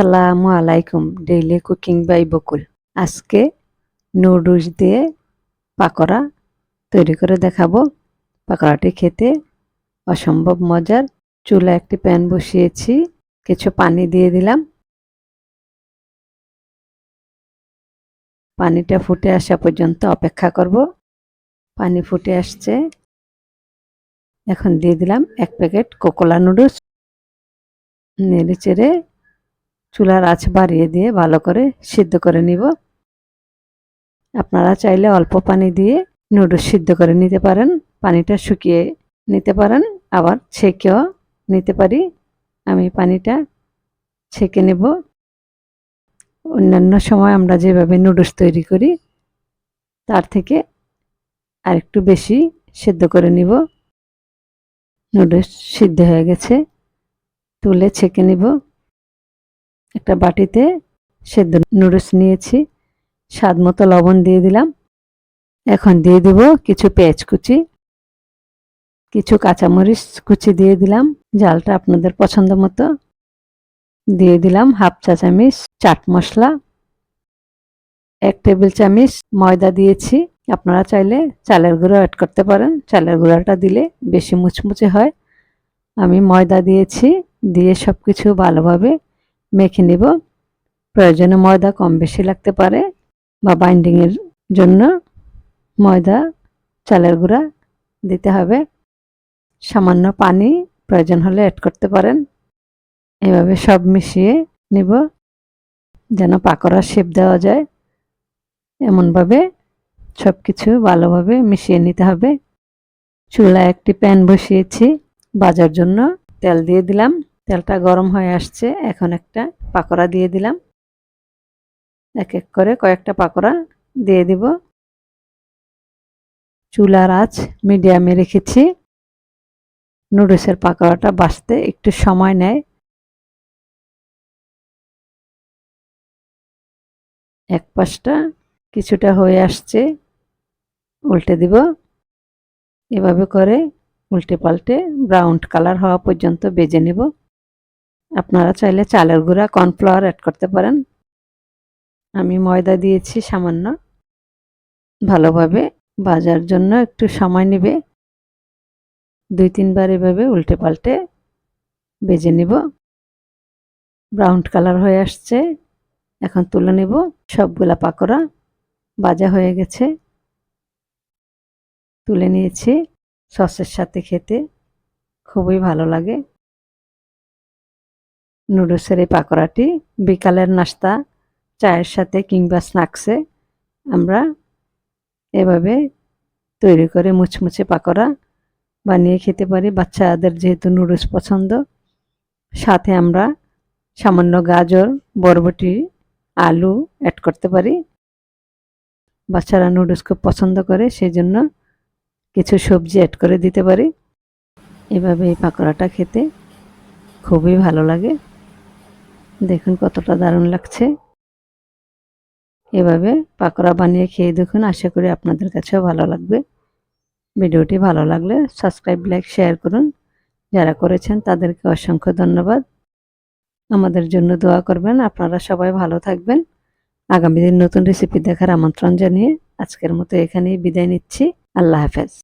আসসালামু আলাইকুম daily cooking by বকুল। আজকে নুডলস দিয়ে পাকোড়া তৈরি করে দেখাবো। পাকোড়াটি খেতে অসম্ভব মজার। চুলা একটি প্যান বসিয়েছি, কিছু পানি দিয়ে দিলাম। পানিটা ফুটে আসা পর্যন্ত অপেক্ষা করব। পানি ফুটে আসছে। এখন দিয়ে দিলাম এক প্যাকেট কোকোলা নুডলস। নেড়ে চেড়ে চুলার আঁচ বাড়িয়ে দিয়ে ভালো করে সিদ্ধ করে নিব। আপনারা চাইলে অল্প পানি দিয়ে নুডলস সিদ্ধ করে নিতে পারেন। পানিটা শুকিয়ে নিতে পারেন। আবার ছেঁকেও নিতে পারি। আমি পানিটা ছেঁকে নেব। অন্যান্য সময় আমরা যেভাবে নুডলস তৈরি করি, তার থেকে আরেকটু বেশি সিদ্ধ করে নিব। নুডলস সিদ্ধ হয়ে গেছে। তুলে ছেঁকে নিব। একটা বাটিতে সেদ্ধ নুডলস নিয়েছি, স্বাদ মতো লবণ দিয়ে দিলাম। এখন দিয়ে দেব কিছু পেঁয়াজ কুচি, কিছু কাঁচামরিচ কুচি দিয়ে দিলাম, জালটা আপনাদের পছন্দ মতো। দিয়ে দিলাম হাফ চা চামিচ চাট মশলা, এক টেবিল চামিচ ময়দা দিয়েছি। আপনারা চাইলে চালের গুঁড়ো অ্যাড করতে পারেন। চালের গুঁড়োটা দিলে বেশি মুচমুচে হয়। আমি ময়দা দিয়েছি, দিয়ে সব কিছু ভালোভাবে মেখে নিব। প্রয়োজনে ময়দা কম বেশি লাগতে পারে বা বাইন্ডিংয়ের জন্য ময়দা, চালের গুঁড়া দিতে হবে। সামান্য পানি প্রয়োজন হলে অ্যাড করতে পারেন। এভাবে সব মিশিয়ে নিব যেন পাকোড়া শেপ দেওয়া যায়। এমনভাবে সব কিছু ভালোভাবে মিশিয়ে নিতে হবে। চুলায় একটি প্যান বসিয়েছি। বাজার জন্য তেল দিয়ে দিলাম। তেলটা গরম হয়ে আসছে, এখন একটা পাকোড়া দিয়ে দিলাম। এক এক করে কয়েকটা পাকোড়া দিয়ে দিব। চুলার আঁচ মিডিয়ামে রেখেছি। নুডলসের পাকোড়াটা বাঁচতে একটু সময় নেয়। এক পাশটা কিছুটা হয়ে আসছে, উল্টে দিব। এভাবে করে উল্টে পাল্টে ব্রাউন কালার হওয়া পর্যন্ত বেজে নেব। আপনারা চাইলে চালের গুঁড়া, কর্নফ্লাওয়ার অ্যাড করতে পারেন। আমি ময়দা দিয়েছি সামান্য। ভালোভাবে ভাজার জন্য একটু সময় নেবে। দুই তিনবার এভাবে উল্টে পাল্টে বেজে নিব। ব্রাউন কালার হয়ে আসছে। এখন তুলে নেব সবগুলা পাকোড়া। ভাজা হয়ে গেছে। তুলে নিয়েছি সসের সাথে খেতে। খুবই ভালো লাগে। নুডলসের এই পাকোড়াটি বিকালের নাস্তা, চায়ের সাথে কিংবা স্ন্যাক্সে আমরা এভাবে তৈরি করে মুচমুচে পাকোড়া বানিয়ে খেতে পারি। বাচ্চাদের যেহেতু নুডলস পছন্দ, সাথে আমরা সামান্য গাজর, বরবটি, আলু অ্যাড করতে পারি। বাচ্চারা নুডলস খুব পছন্দ করে সেই জন্য কিছু সবজি অ্যাড করে দিতে পারি। এভাবে এই পাকোড়াটা খেতে খুবই ভালো লাগে। দেখুন কতটা দারুণ লাগছে। এভাবে পাকোড়া বানিয়ে খেয়ে দেখুন, আশা করি আপনাদের কাছেও ভালো লাগবে। ভিডিওটি ভালো লাগলে সাবস্ক্রাইব, লাইক, শেয়ার করুন। যারা করেছেন তাদেরকে অসংখ্য ধন্যবাদ। আমাদের জন্য দোয়া করবেন। আপনারা সবাই ভালো থাকবেন। আগামী দিন নতুন রেসিপি দেখার আমন্ত্রণ জানিয়ে আজকের মতো এখানেই বিদায় নিচ্ছি। আল্লাহ হাফেজ।